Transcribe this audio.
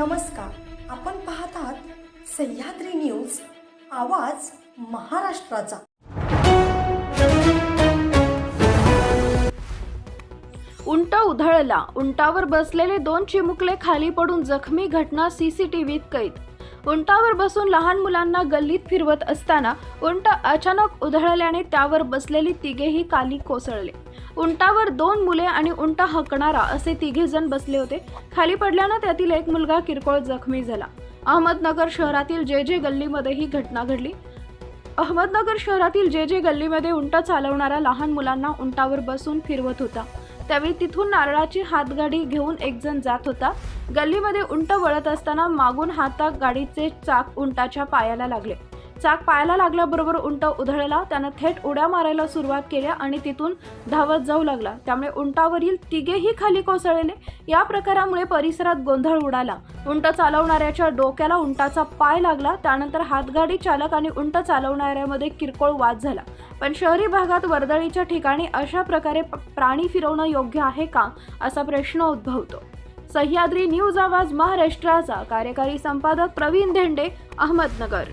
नमस्कार. आपण पाहत आहात सह्याद्री न्यूज आवाज महाराष्ट्राचा. उंट उधळला. उंटावर बसलेले दोन चिमुकले खाली पडून जखमी घटना सीसीटीव्हीत कैद. उंटावर बसून लहान मुलांना गल्लीत फिरवत असताना उंट अचानक उधळल्याने त्यावर बसलेली तिघेही खाली कोसळले. उंटावर दोन मुले आणि उंट हकणारा असे तिघे जण बसले होते. खाली पडल्यानं त्यातील एक मुलगा किरकोळ जखमी झाला. अहमदनगर शहरातील जे जे गल्लीमध्ये ही घटना घडली. अहमदनगर शहरातील जे जे गल्लीमध्ये उंट चालवणारा लहान मुलांना उंटावर बसून फिरवत होता. त्यावेळी तिथून नारळाची हातगाडी घेऊन एक जण जात होता. गल्लीमध्ये उंट वळत असताना मागून हाता गाडीचे चाक उंटाच्या पायाला लागले. चाक पायाला लागल्याबरोबर उंट उधळला त्यानं थेट उड्या मारायला सुरुवात केल्या आणि तिथून धावत जाऊ लागला. त्यामुळे उंटावरील तिघेही खाली कोसळले. या प्रकारामुळे परिसरात गोंधळ उडाला. उंट चालवणाऱ्याच्या डोक्याला उंटाचा पाय लागला. त्यानंतर हातगाडी चालक आणि उंट चालवणाऱ्यामध्ये किरकोळ वाद झाला. पण शहरी भागात वर्दळीच्या ठिकाणी अशा प्रकारे प्राणी फिरवणं योग्य आहे का असा प्रश्न उद्भवतो. सह्याद्री न्यूज आवाज महाराष्ट्राचा कार्यकारी संपादक प्रवीण धेंडे अहमदनगर.